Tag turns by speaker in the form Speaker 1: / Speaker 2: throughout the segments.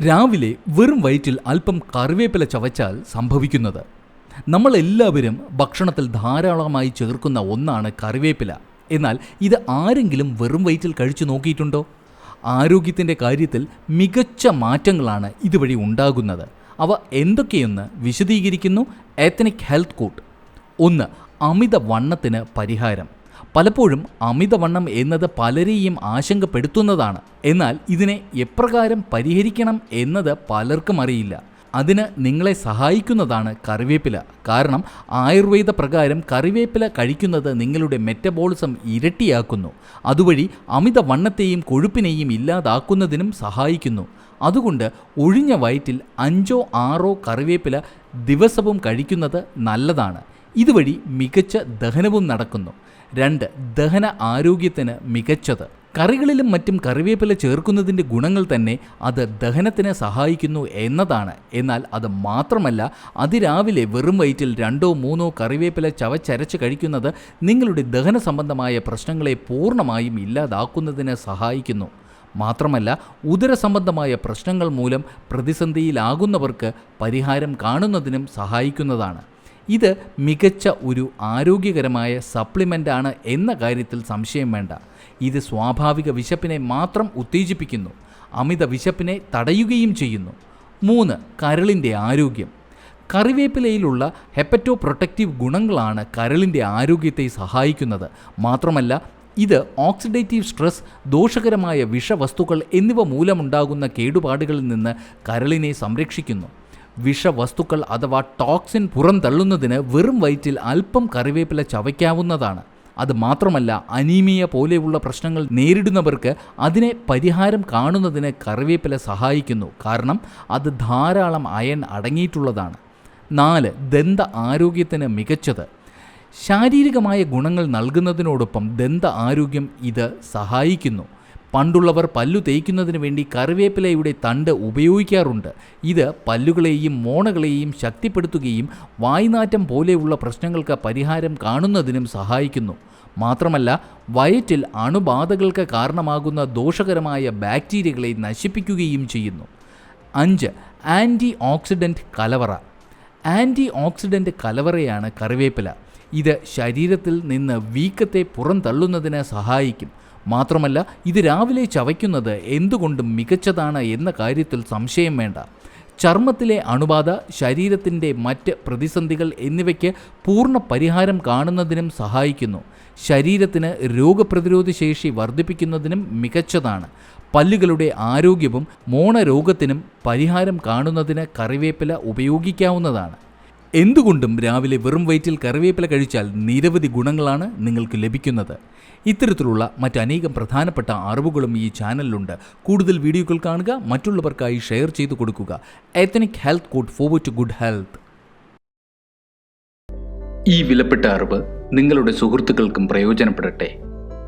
Speaker 1: രാവിലെ വെറും വയറ്റിൽ അല്പം കറിവേപ്പില ചവച്ചാൽ സംഭവിക്കുന്നത്. നമ്മളെല്ലാവരും ഭക്ഷണത്തിൽ ധാരാളമായി ചേർക്കുന്ന ഒന്നാണ് കറിവേപ്പില. എന്നാൽ ഇത് ആരെങ്കിലും വെറും വയറ്റിൽ കഴിച്ചു നോക്കിയിട്ടുണ്ടോ? ആരോഗ്യത്തിന്റെ കാര്യത്തിൽ മികച്ച മാറ്റങ്ങളാണ് ഇതുവഴി ഉണ്ടാകുന്നത്. അവ എന്തൊക്കെയെന്ന് വിശദീകരിക്കുന്നു എത്തനിക് ഹെൽത്ത് കോട്ട് ഒന്ന് അമിത വണ്ണത്തിന് പരിഹാരം. പലപ്പോഴും അമിതവണ്ണം എന്നത് പലരെയും ആശങ്കപ്പെടുത്തുന്നതാണ്. എന്നാൽ ഇതിനെ എപ്രകാരം പരിഹരിക്കണം എന്നത് പലർക്കും അറിയില്ല. അതിന് നിങ്ങളെ സഹായിക്കുന്നതാണ് കറിവേപ്പില. കാരണം ആയുർവേദ പ്രകാരം കറിവേപ്പില കഴിക്കുന്നത് നിങ്ങളുടെ മെറ്റബോളിസം ഇരട്ടിയാക്കുന്നു. അതുവഴി അമിത വണ്ണത്തെയും കൊഴുപ്പിനെയും ഇല്ലാതാക്കുന്നതിനും സഹായിക്കുന്നു. അതുകൊണ്ട് ഒഴിഞ്ഞ വയറ്റിൽ അഞ്ചോ ആറോ കറിവേപ്പില ദിവസവും കഴിക്കുന്നത് നല്ലതാണ്. ഇതുവഴി മികച്ച ദഹനവും നടക്കുന്നു. രണ്ട് ദഹന ആരോഗ്യത്തിന് മികച്ചത്. കറികളിലും മറ്റും കറിവേപ്പില ചേർക്കുന്നതിന്റെ ഗുണങ്ങൾ തന്നെ അത് ദഹനത്തിന് സഹായിക്കുന്നു എന്നതാണ്. എന്നാൽ അത് മാത്രമല്ല അതിരാവിലെ വെറും വയറ്റിൽ രണ്ടോ മൂന്നോ കറിവേപ്പില ചവച്ചരച്ച് കഴിക്കുന്നത് നിങ്ങളുടെ ദഹന സംബന്ധമായ പ്രശ്നങ്ങളെ പൂർണമായും ഇല്ലാതാക്കുന്നതിന് സഹായിക്കുന്നു. മാത്രമല്ല ഉദര സംബന്ധമായ പ്രശ്നങ്ങൾ മൂലം പ്രതിസന്ധിയിലാകുന്നവർക്ക് പരിഹാരം കാണുന്നതിനും സഹായിക്കുന്നതാണ്. ഇത് മികച്ച ഒരു ആരോഗ്യകരമായ സപ്ലിമെന്റാണ് എന്ന കാര്യത്തിൽ സംശയം വേണ്ട. ഇത് സ്വാഭാവിക വിശപ്പിനെ മാത്രം ഉത്തേജിപ്പിക്കുന്നു. അമിത വിശപ്പിനെ തടയുകയും ചെയ്യുന്നു. മൂന്ന് കരളിന്റെ ആരോഗ്യം. കറിവേപ്പിലയിലുള്ള ഹെപ്പറ്റോ പ്രൊട്ടക്റ്റീവ് ഗുണങ്ങളാണ് കരളിന്റെ ആരോഗ്യത്തെ സഹായിക്കുന്നത്. മാത്രമല്ല ഇത് ഓക്സിഡേറ്റീവ് സ്ട്രെസ് ദോഷകരമായ വിഷവസ്തുക്കൾ എന്നിവ മൂലമുണ്ടാകുന്ന കേടുപാടുകളിൽ നിന്ന് കരളിനെ സംരക്ഷിക്കുന്നു. വിഷവസ്തുക്കൾ അഥവാ ടോക്സിൻ പുറന്തള്ളുന്നതിന് വെറും വയറ്റിൽ അല്പം കറിവേപ്പില ചവയ്ക്കാവുന്നതാണ്. അത് മാത്രമല്ല അനീമിയ പോലെയുള്ള പ്രശ്നങ്ങൾ നേരിടുന്നവർക്ക് അതിനെ പരിഹാരം കാണുന്നതിന് കറിവേപ്പില സഹായിക്കുന്നു. കാരണം അത് ധാരാളം അയൺ അടങ്ങിയിട്ടുള്ളതാണ്. നാല് ദന്ത ആരോഗ്യത്തിന് മികച്ചത്. ശാരീരികമായ ഗുണങ്ങൾ നൽകുന്നതിനോടൊപ്പം ദന്ത ആരോഗ്യം ഇത് സഹായിക്കുന്നു. പണ്ടുള്ളവർ പല്ലു തേയ്ക്കുന്നതിന് വേണ്ടി കറിവേപ്പിലയുടെ തണ്ട് ഉപയോഗിക്കാറുണ്ട്. ഇത് പല്ലുകളെയും മോണകളെയും ശക്തിപ്പെടുത്തുകയും വായ്നാറ്റം പോലെയുള്ള പ്രശ്നങ്ങൾക്ക് പരിഹാരം കാണുന്നതിനും സഹായിക്കുന്നു. മാത്രമല്ല വയറ്റിൽ അണുബാധകൾക്ക് കാരണമാകുന്ന ദോഷകരമായ ബാക്ടീരിയകളെ നശിപ്പിക്കുകയും ചെയ്യുന്നു. അഞ്ച് ആന്റി ഓക്സിഡന്റ് കലവറ. ആന്റി ഓക്സിഡന്റ് കലവറയാണ് കറിവേപ്പില. ഇത് ശരീരത്തിൽ നിന്ന് വീക്കത്തെ പുറന്തള്ളുന്നതിന് സഹായിക്കും. മാത്രമല്ല ഇത് രാവിലെ ചവയ്ക്കുന്നത് എന്തുകൊണ്ടും മികച്ചതാണ് എന്ന കാര്യത്തിൽ സംശയം വേണ്ട. ചർമ്മത്തിലെ അണുബാധ ശരീരത്തിന്റെ മറ്റ് പ്രതിസന്ധികൾ എന്നിവയ്ക്ക് പൂർണ പരിഹാരം കാണുന്നതിനും സഹായിക്കുന്നു. ശരീരത്തിന് രോഗപ്രതിരോധ ശേഷി വർദ്ധിപ്പിക്കുന്നതിനും മികച്ചതാണ്. പല്ലുകളുടെ ആരോഗ്യവും മോണരോഗത്തിനും പരിഹാരം കാണുന്നതിന് കറിവേപ്പില ഉപയോഗിക്കാവുന്നതാണ്. എന്തുകൊണ്ടും രാവിലെ വെറും വയറ്റിൽ കറിവേപ്പില കഴിച്ചാൽ നിരവധി ഗുണങ്ങളാണ് നിങ്ങൾക്ക് ലഭിക്കുന്നത്. ഇത്തരത്തിലുള്ള മറ്റനേകം പ്രധാനപ്പെട്ട അറിവുകളും ഈ ചാനലിലുണ്ട്. കൂടുതൽ വീഡിയോകൾ കാണുക മറ്റുള്ളവർക്കായി ഷെയർ ചെയ്തു കൊടുക്കുക. Ethnic health code forward to good health ഈ വിലപ്പെട്ട അറിവ് നിങ്ങളുടെ സുഹൃത്തുക്കൾക്കും പ്രയോജനപ്പെടട്ടെ.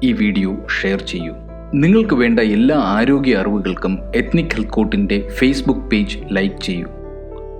Speaker 1: ഈ വീഡിയോ ഷെയർ ചെയ്യൂ. നിങ്ങൾക്ക് വേണ്ട എല്ലാ ആരോഗ്യ അറിവുകൾക്കും എത്നിക് ഹെൽത്ത് കോട്ടിന്റെ ഫേസ്ബുക്ക് പേജ് ലൈക്ക് ചെയ്യൂ.